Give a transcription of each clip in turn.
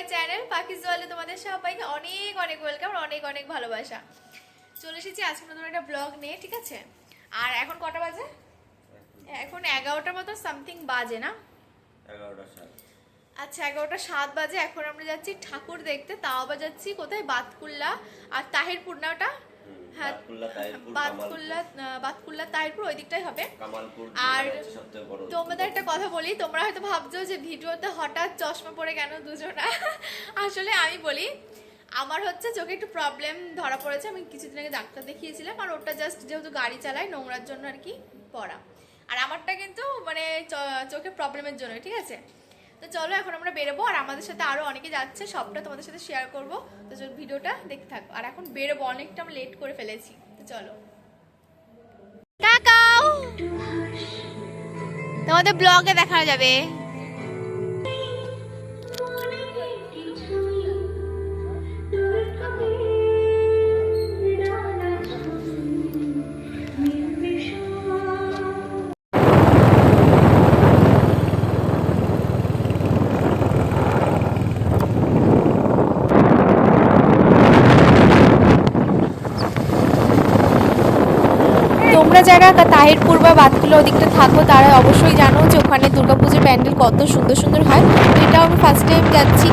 My channel পাখি জলে তোমাদের সবাইকে অনেক অনেক ওয়েলকাম অনেক অনেক ভালোবাসা। চলে এসেছি আজকে নতুন একটা ব্লগ নিয়ে ঠিক আছে? আর এখন কটা বাজে? এখন এগারোটার মতো সামথিং বাজে না? আচ্ছা এগারোটা সাত বাজে এখন আমরা যাচ্ছি ঠাকুর দেখতে তাও আবার যাচ্ছি কোথায়? বাতকুল্লা আর তাহিরপুর না ওটা? হ্যাঁ বাতকুল্লা, ওই দিকটাই হবে। আর তোমাদের একটা কথা বলি তোমরা হয়তো ভাবছ যে ভিডিওতে হঠাৎ চশমা পরে কেন দুজনা? আসলে আমি বলি আমার হচ্ছে চোখে একটু প্রবলেম ধরা পড়েছে। আমি কিছুদিন আগে ডাক্তার দেখিয়েছিলাম আর ওটা জাস্ট যেহেতু গাড়ি চালাই নোংরার জন্য আর কি পড়া। আর আমারটা কিন্তু মানে চোখে প্রবলেমের জন্য ঠিক আছে? তো চলো, এখন আমরা বেরোবো আর আমাদের সাথে আরও অনেকে যাচ্ছে, সবটা তোমাদের সাথে শেয়ার করব। তো চলো, ভিডিওটা দেখতে থাকো। আর এখন বেরোবো, অনেকটা আমি লেট করে ফেলেছি। তো চলো। তোমাদের ব্লগে দেখানো যাবে। তোমরা যারা তাহিরপুর বা বাতকুলা ওদিকটা থাকো, তারা অবশ্যই জানো যে ওখানে দুর্গাপুজোর প্যান্ডেল কত সুন্দর সুন্দর হয়। এটাও আমি ফার্স্ট টাইম যাচ্ছি।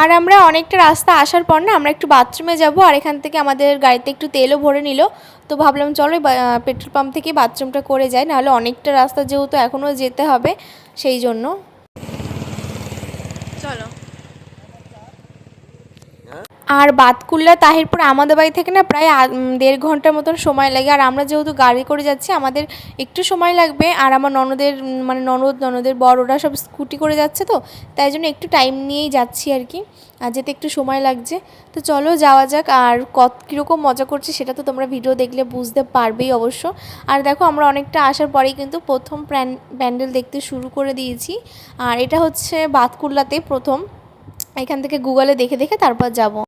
আর আমরা অনেকটা রাস্তা আসার পর না, আমরা একটু বাথরুমে যাব, আর এখান থেকে আমাদের গাড়িতে একটু তেলও ভরে নিল। তো ভাবলাম চলো পেট্রোল পাম্প থেকে বাথরুমটা করে যাই, নাহলে অনেকটা রাস্তা যেহেতু এখনও যেতে হবে, সেই জন্য চলো আর বাতকুল্লা, তাহিরপুর আমাদের বাড়ি থেকে না প্রায় দেড় ঘণ্টার মতন সময় লাগে। আর আমরা যেহেতু গাড়ি করে যাচ্ছি, আমাদের একটু সময় লাগবে। আর আমার ননদের মানে ননদ, ননদের বড়, ওরা সব স্কুটি করে যাচ্ছে তো, তাই জন্য একটু টাইম নিয়েই যাচ্ছি আর কি। আর যেতে একটু সময় লাগছে। তো চলো যাওয়া যাক, আর কত, কীরকম মজা করছি সেটা তো তোমরা ভিডিও দেখলে বুঝতে পারবেই অবশ্য। আর দেখো, আমরা অনেকটা আসার পরেই কিন্তু প্রথম প্যান- প্যান্ডেল দেখতে শুরু করে দিয়েছি। আর এটা হচ্ছে বাতকুল্লাতে প্রথম। এখান থেকে গুগলে দেখে দেখে তারপর যাব।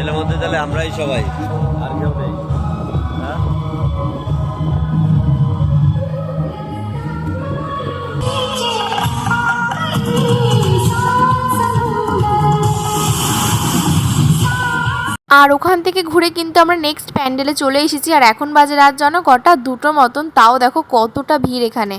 প্যান্ডেলের মধ্যে তাহলে আমরাই সবাই। আর কেউ নেই? আর ওখান থেকে ঘুরে কিন্তু আমরা নেক্সট প্যান্ডেলে চলে এসেছি। আর এখন বাজে রাত জানো কটা? দুটো মতন। তাও দেখো কতটা ভিড় এখানে।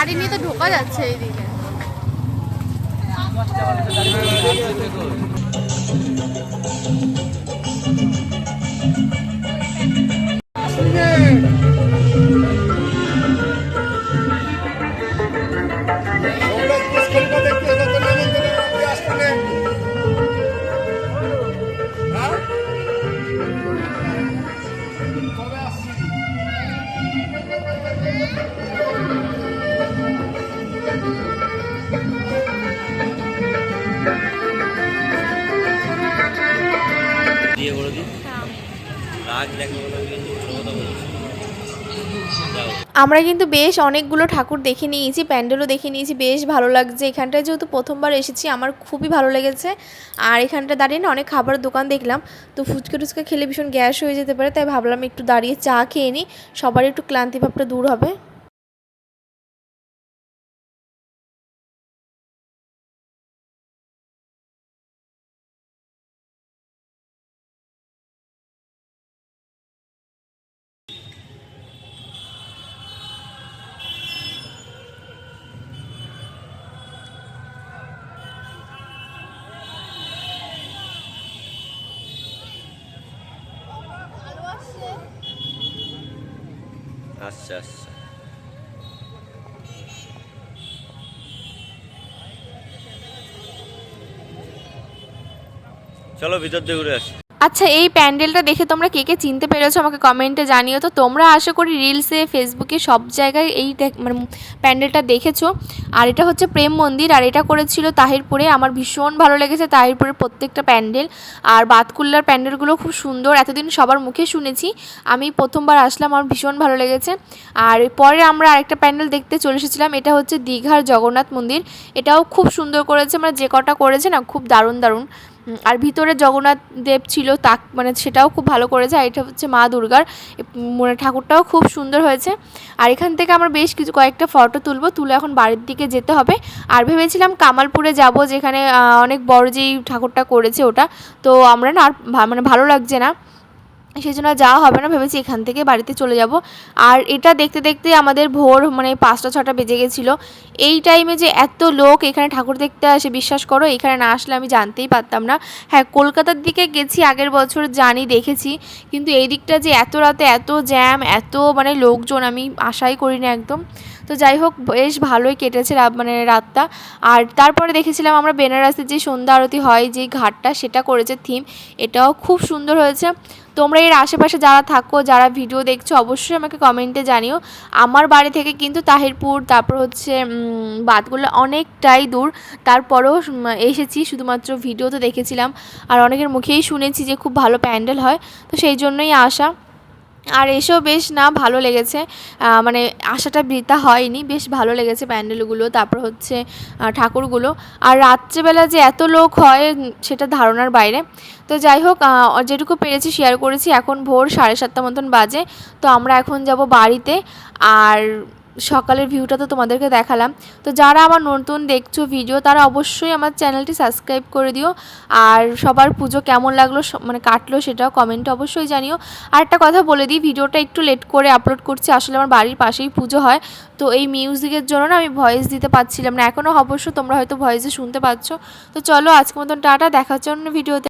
গাড়ি নিয়ে তো ঢোকা যাচ্ছে এইদিকে। দিয়ে বলে দিই। রাগ দেখো বলে কথা বলছি। আমরা কিন্তু বেশ অনেকগুলো ঠাকুর দেখে নিয়েছি প্যান্ডেলও দেখে নিয়েছি বেশ ভালো লাগছে। এখানটায় যেহেতু প্রথমবার এসেছি আমার খুবই ভালো লেগেছে। আর এখানটা দাঁড়িয়ে না অনেক খাবারের দোকান দেখলাম। তো ফুচকা টুচকা খেলে ভীষণ গ্যাস হয়ে যেতে পারে তাই ভাবলাম একটু দাঁড়িয়ে চা খেয়ে নিই। সবার একটু ক্লান্তি ভাবটা দূর হবে। আসছে আসছে চলো ভিতর দিয়ে ঘুরে আসি। আচ্ছা এই প্যান্ডেলটা দেখে তোমরা কে কে চিনতে পেরেছ আমাকে কমেন্টে জানিও। তো তোমরা আশা করি রিলসে ফেসবুকে সব জায়গায় এই মানে প্যান্ডেলটা দেখেছ। আর এটা হচ্ছে প্রেম মন্দির, আর এটা করেছিল তাহিরপুরে। আমার ভীষণ ভালো লেগেছে তাহিরপুরের প্রত্যেকটা প্যান্ডেল। আর বাতকুল্লার প্যান্ডেলগুলো খুব সুন্দর, এতদিন সবার মুখে শুনেছি। আমি প্রথমবার আসলাম, আমার ভীষণ ভালো লেগেছে। আর পরে আমরা আরেকটা প্যান্ডেল দেখতে চলে এসেছিলাম, এটা হচ্ছে দীঘার জগন্নাথ মন্দির। এটাও খুব সুন্দর করেছে মানে যে কটা করেছে না, খুব দারুণ দারুণ। আর ভিতরে জগন্নাথ দেব ছিল, তা মানে সেটাও খুব ভালো করেছে। আর এটা হচ্ছে মা দুর্গার মানে ঠাকুরটাও খুব সুন্দর হয়েছে। আর এখান থেকে আমরা বেশ কিছু কয়েকটা ফটো তুলবো, তুলে এখন বাড়ির দিকে যেতে হবে। আর ভেবেছিলাম কামালপুরে যাব, যেখানে অনেক বড় যেই ঠাকুরটা করেছে ওটা। তো আমরা না আর মানে ভালো লাগছে না। সেই জন্য যাওয়া হবে না, ভেবেছি এখান থেকে বাড়িতে চলে যাব। আর এটা দেখতে দেখতে আমাদের ভোর মানে পাঁচটা, ছটা বেজে গেছিল। এই টাইমে যে এত লোক, এখানে ঠাকুর দেখতে আসে, বিশ্বাস করো, এখানে না আসলে আমি জানতেই পারতাম না। হ্যাঁ কলকাতার দিকে গেছি, আগের বছর জানি, দেখেছি। কিন্তু এই দিকটা যে এত রাতে এত জ্যাম এত মানে লোকজন, আমি আশাই করিনি একদম। তো যাই হোক, বেশ ভালোই কেটেছে মানে রাতটা। আর তারপরে দেখেছিলাম আমরা বেনারসে যে সন্ধ্যা আরতি হয়, যে ঘাটটা, সেটা করেছে থিম এটাও খুব সুন্দর হয়েছে। তোমরা এর আশেপাশে যারা থাকো, যারা ভিডিও দেখছ, অবশ্যই আমাকে কমেন্টে জানিও। আমার বাড়ি থেকে কিন্তু তাহিরপুর, তারপর হচ্ছে বাদগুলো অনেকটাই দূর। তারপরেও এসেছি, শুধুমাত্র ভিডিও তো দেখেছিলাম। আর অনেকের মুখেই শুনেছি যে খুব ভালো প্যান্ডেল হয়। তো সেই জন্যই আসা। আর এসেও বেশ না ভালো লেগেছে। মানে আশাটা বৃথা হয়নি, বেশ ভালো লেগেছে প্যান্ডেলগুলো, তারপর হচ্ছে ঠাকুরগুলো। আর রাত্রেবেলা যে এত লোক হয় সেটা ধারণার বাইরে। তো যাই হোক যেটুকু পেরেছি শেয়ার করেছি, এখন ভোর সাড়ে সাতটা মতন বাজে। তো আমরা এখন যাব বাড়িতে, আর সকালের ভিউটা তো তোমাদেরকে দেখালাম। তো যারা আমার নতুন দেখছ ভিডিও তারা অবশ্যই আমার চ্যানেলটি সাবস্ক্রাইব করে দিও। আর সবার পুজো কেমন লাগল মানে কাটলো সেটাও কমেন্টে অবশ্যই জানিও। আর একটা কথা বলে দিই ভিডিওটা একটু লেট করে আপলোড করছি, আসলে আমার বাড়ির পাশেই পুজো হয়। তো এই মিউজিকের জন্য না আমি ভয়েস দিতে পারছিলাম না। এখনও অবশ্য তোমরা হয়তো ভয়েসে শুনতে পাচ্ছ। তো চলো আজকের মতন টাটা, দেখা হচ্ছে অন্য ভিডিওতে